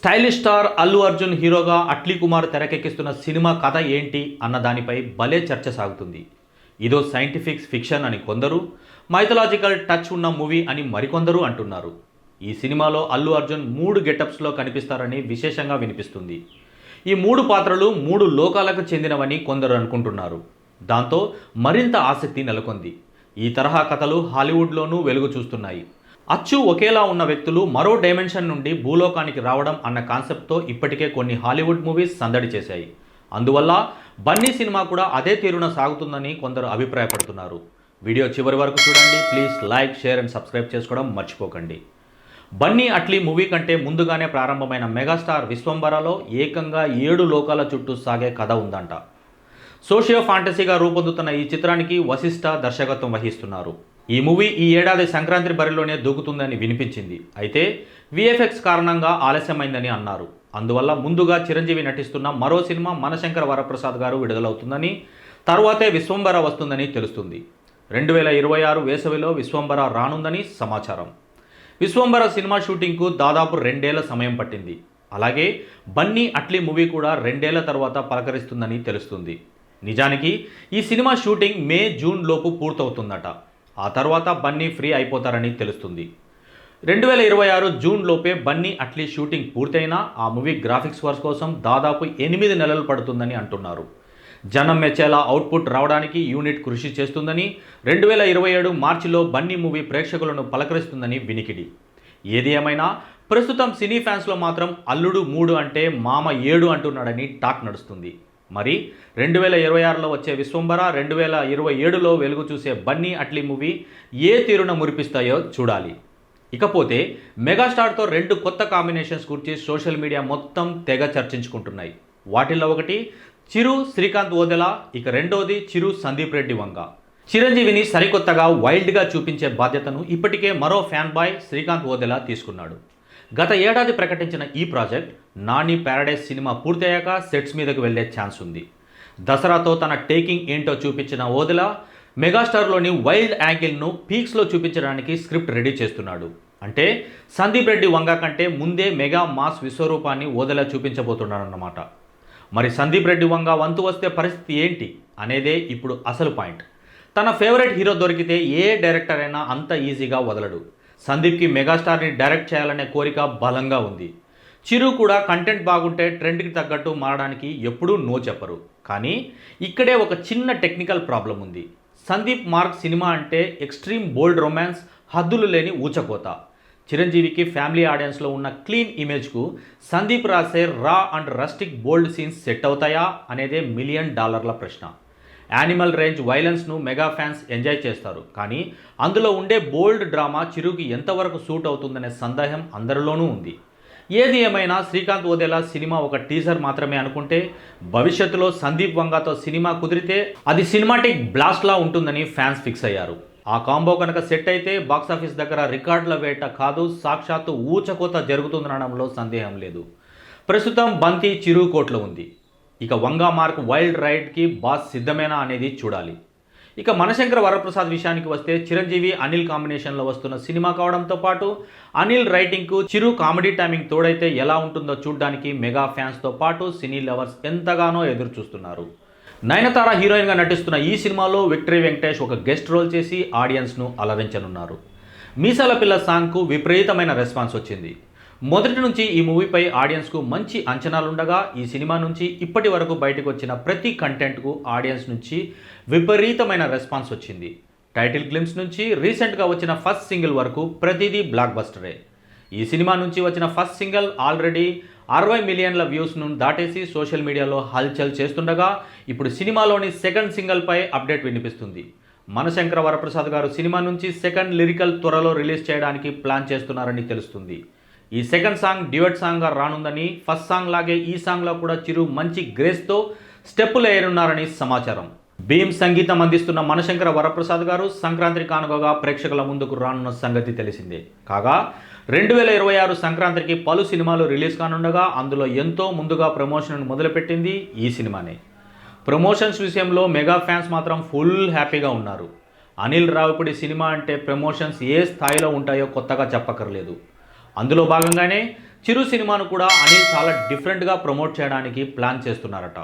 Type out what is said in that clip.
Stylish star Allu Arjun హీరోగా Atlee Kumar తెరకెక్కిస్తున్న cinema కథ ఏంటి అన్న దానిపై భలే చర్చ సాగుతుంది. ఇదో సైంటిఫిక్ ఫిక్షన్ అని కొందరు మైథలాజికల్ టచ్ ఉన్న మూవీ అని మరికొందరు అంటున్నారు. ఈ సినిమాలో అల్లు అర్జున్ మూడు గెటప్స్లో కనిపిస్తారని విశేషంగా వినిపిస్తుంది. ఈ మూడు పాత్రలు మూడు లోకాలకు చెందినవని కొందరు అనుకుంటున్నారు. దాంతో మరింత ఆసక్తి నెలకొంది. ఈ తరహా కథలు హాలీవుడ్లోనూ వెలుగు చూస్తున్నాయి. అచ్చు ఒకేలా ఉన్న వ్యక్తులు మరో డైమెన్షన్ నుండి భూలోకానికి రావడం అన్న కాన్సెప్ట్తో ఇప్పటికే కొన్ని హాలీవుడ్ మూవీస్ సందడి చేశాయి. అందువల్ల బన్నీ సినిమా కూడా అదే తీరున సాగుతుందని కొందరు అభిప్రాయపడుతున్నారు. వీడియో చివరి వరకు చూడండి. Please like share and subscribe చేసుకోవడం మర్చిపోకండి. బన్నీ అట్లీ మూవీ కంటే ముందుగానే ప్రారంభమైన మెగాస్టార్ విశ్వంబరలో ఏకంగా ఏడు లోకాల చుట్టూ సాగే కథ ఉందంట. సోషియో ఫాంటసీగా రూపొందుతున్న ఈ చిత్రానికి వశిష్ఠ దర్శకత్వం వహిస్తున్నారు. ఈ మూవీ ఈ ఏడాది సంక్రాంతి బరిలోనే దూకుతుందని వినిపించింది. అయితే విఎఫ్ఎక్స్ కారణంగా ఆలస్యమైందని అన్నారు. అందువల్ల ముందుగా చిరంజీవి నటిస్తున్న మరో సినిమా మనశంకర వరప్రసాద్ గారు విడుదలవుతుందని తర్వాతే విశ్వంబర వస్తుందని తెలుస్తుంది. రెండు వేల ఇరవై ఆరు వేసవిలో విశ్వంబర రానుందని సమాచారం. విశ్వంబర సినిమా షూటింగ్కు దాదాపు రెండేళ్ళ సమయం పట్టింది. అలాగే బన్నీ అట్లీ మూవీ కూడా రెండేళ్ళ తర్వాత పలకరిస్తుందని తెలుస్తుంది. నిజానికి ఈ సినిమా షూటింగ్ మే జూన్ లోపు పూర్తవుతుందట. ఆ తర్వాత బన్నీ ఫ్రీ అయిపోతారని తెలుస్తుంది. రెండు వేల ఇరవై ఆరు జూన్ లోపే బన్నీ అట్లీ షూటింగ్ పూర్తయినా ఆ మూవీ గ్రాఫిక్స్ వర్క్ కోసం దాదాపు ఎనిమిది నెలలు పడుతుందని అంటున్నారు. జనం మెచ్చేలా అవుట్పుట్ రావడానికి యూనిట్ కృషి చేస్తుందని రెండు వేల ఇరవై ఏడు మార్చిలో బన్నీ మూవీ ప్రేక్షకులను పలకరిస్తుందని వినికిడి. ఏది ఏమైనా ప్రస్తుతం సినీ ఫ్యాన్స్లో మాత్రం అల్లుడు మూడు అంటే మామ ఏడు అంటున్నాడని టాక్ నడుస్తుంది. మరి రెండు వేల ఇరవై ఆరులో వచ్చే విశ్వంబర రెండు వేల ఇరవై ఏడులో వెలుగు చూసే బన్నీ అట్లీ మూవీ ఏ తీరున మురిపిస్తాయో చూడాలి. ఇకపోతే మెగాస్టార్తో రెండు కొత్త కాంబినేషన్స్ గురించి సోషల్ మీడియా మొత్తం తెగ చర్చించుకుంటున్నాయి. వాటిల్లో ఒకటి చిరు శ్రీకాంత్ ఓదెల ఇక రెండోది చిరు సందీప్ రెడ్డి వంగ. చిరంజీవిని సరికొత్తగా వైల్డ్గా చూపించే బాధ్యతను ఇప్పటికే మరో ఫ్యాన్ బాయ్ శ్రీకాంత్ ఓదెల తీసుకున్నాడు. గత ఏడాది ప్రకటించిన ఈ ప్రాజెక్ట్ నాని ప్యారడైజ్ సినిమా పూర్తయ్యాక సెట్స్ మీదకు వెళ్ళే ఛాన్స్ ఉంది. దసరాతో తన టేకింగ్ ఏంటో చూపించిన ఓదెలా మెగాస్టార్లోని వైల్డ్ యాంగిల్ను పీక్స్లో చూపించడానికి స్క్రిప్ట్ రెడీ చేస్తున్నాడు. అంటే సందీప్ రెడ్డి వంగ కంటే ముందే మెగా మాస్ విశ్వరూపాన్ని ఓదెలా చూపించబోతున్నాడన్నమాట. మరి సందీప్ రెడ్డి వంగ వంతు వస్తే పరిస్థితి ఏంటి? అనేదే ఇప్పుడు అసలు పాయింట్. తన ఫేవరెట్ హీరో దొరికితే ఏ డైరెక్టర్ అయినా అంత ఈజీగా వదలడు. సందీప్కి మెగాస్టార్ని డైరెక్ట్ చేయాలనే కోరిక బలంగా ఉంది. చిరు కూడా కంటెంట్ బాగుంటే ట్రెండ్కి తగ్గట్టు మారడానికి ఎప్పుడూ నో చెప్పరు. కానీ ఇక్కడే ఒక చిన్న టెక్నికల్ ప్రాబ్లం ఉంది. సందీప్ మార్క్ సినిమా అంటే ఎక్స్ట్రీమ్ బోల్డ్ రొమాన్స్ హద్దులు లేని ఊచకోత. చిరంజీవికి ఫ్యామిలీ ఆడియన్స్లో ఉన్న క్లీన్ ఇమేజ్కు సందీప్ రాసే raw and rustic bold scenes set అవుతాయా అనేదే మిలియన్ డాలర్ల ప్రశ్న. యానిమల్ రేంజ్ వైలెన్స్ను మెగా ఫ్యాన్స్ ఎంజాయ్ చేస్తారు. కానీ అందులో ఉండే బోల్డ్ డ్రామా చిరుకి ఎంతవరకు సూట్ అవుతుందనే సందేహం అందరిలోనూ ఉంది. ఏది ఏమైనా శ్రీకాంత్ ఓదేలా సినిమా ఒక టీజర్ మాత్రమే అనుకుంటే భవిష్యత్తులో సందీప్ వంగాతో సినిమా కుదిరితే అది సినిమాటిక్ బ్లాస్ట్లా ఉంటుందని ఫ్యాన్స్ ఫిక్స్ అయ్యారు. ఆ కాంబో కనుక సెట్ అయితే బాక్సాఫీస్ దగ్గర రికార్డుల వేట కాదు సాక్షాత్తు ఊచకోత జరుగుతుందనడంలో సందేహం లేదు. ప్రస్తుతం బంతి చిరు కోట్లో ఉంది. ఇక వంగా మార్క్ వైల్డ్ రైడ్కి బాస్ సిద్ధమేనా అనేది చూడాలి. ఇక మనశంకర వరప్రసాద్ విషయానికి వస్తే చిరంజీవి అనిల్ కాంబినేషన్లో వస్తున్న సినిమా కావడంతో పాటు అనిల్ రైటింగ్కు చిరు కామెడీ టైమింగ్ తోడైతే ఎలా ఉంటుందో చూడడానికి మెగా ఫ్యాన్స్తో పాటు సినీ లవర్స్ ఎంతగానో ఎదురు చూస్తున్నారు నయనతార హీరోయిన్గా నటిస్తున్న ఈ సినిమాలో విక్టరీ వెంకటేష్ ఒక గెస్ట్ రోల్ చేసి ఆడియన్స్ను అలరించనున్నారు. మీసాల పిల్ల సాంగ్కు విపరీతమైన రెస్పాన్స్ వచ్చింది. మొదటి నుంచి ఈ మూవీపై ఆడియన్స్కు మంచి అంచనాలుండగా ఈ సినిమా నుంచి ఇప్పటి వరకు బయటకు వచ్చిన ప్రతి కంటెంట్కు ఆడియన్స్ నుంచి విపరీతమైన రెస్పాన్స్ వచ్చింది. టైటిల్ గ్లిమ్స్ నుంచి రీసెంట్గా వచ్చిన ఫస్ట్ సింగిల్ వరకు ప్రతిదీ బ్లాక్ బస్టరే. ఈ సినిమా నుంచి వచ్చిన ఫస్ట్ సింగిల్ ఆల్రెడీ అరవై మిలియన్ల వ్యూస్ను దాటేసి సోషల్ మీడియాలో హల్చల్ చేస్తుండగా ఇప్పుడు సినిమాలోని సెకండ్ సింగిల్పై అప్డేట్ వినిపిస్తుంది. మనశంకర వరప్రసాద్ గారు సినిమా నుంచి సెకండ్ లిరికల్ త్వరలో రిలీజ్ చేయడానికి ప్లాన్ చేస్తున్నారని తెలుస్తుంది. ఈ సెకండ్ సాంగ్ డ్యూయట్ సాంగ్గా రానుందని ఫస్ట్ సాంగ్ లాగే ఈ సాంగ్లో కూడా చిరు మంచి గ్రేస్తో స్టెప్పులు వేయనున్నారని సమాచారం. భీమ్ సంగీతం అందిస్తున్న మనశంకర వరప్రసాద్ గారు సంక్రాంతి కానుకగా ప్రేక్షకుల ముందుకు రానున్న సంగతి తెలిసిందే. కాగా రెండు వేల ఇరవై ఆరు సంక్రాంతికి పలు సినిమాలు రిలీజ్ కానుండగా అందులో ఎంతో ముందుగా ప్రమోషన్ మొదలుపెట్టింది ఈ సినిమానే. ప్రమోషన్స్ విషయంలో మెగా ఫ్యాన్స్ మాత్రం ఫుల్ హ్యాపీగా ఉన్నారు. అనిల్ రావిపూడి సినిమా అంటే ప్రమోషన్స్ ఏ స్థాయిలో ఉంటాయో కొత్తగా చెప్పక్కర్లేదు. అందులో భాగంగానే చిరు సినిమాను కూడా అనిల్ చాలా డిఫరెంట్గా ప్రమోట్ చేయడానికి ప్లాన్ చేస్తున్నారట.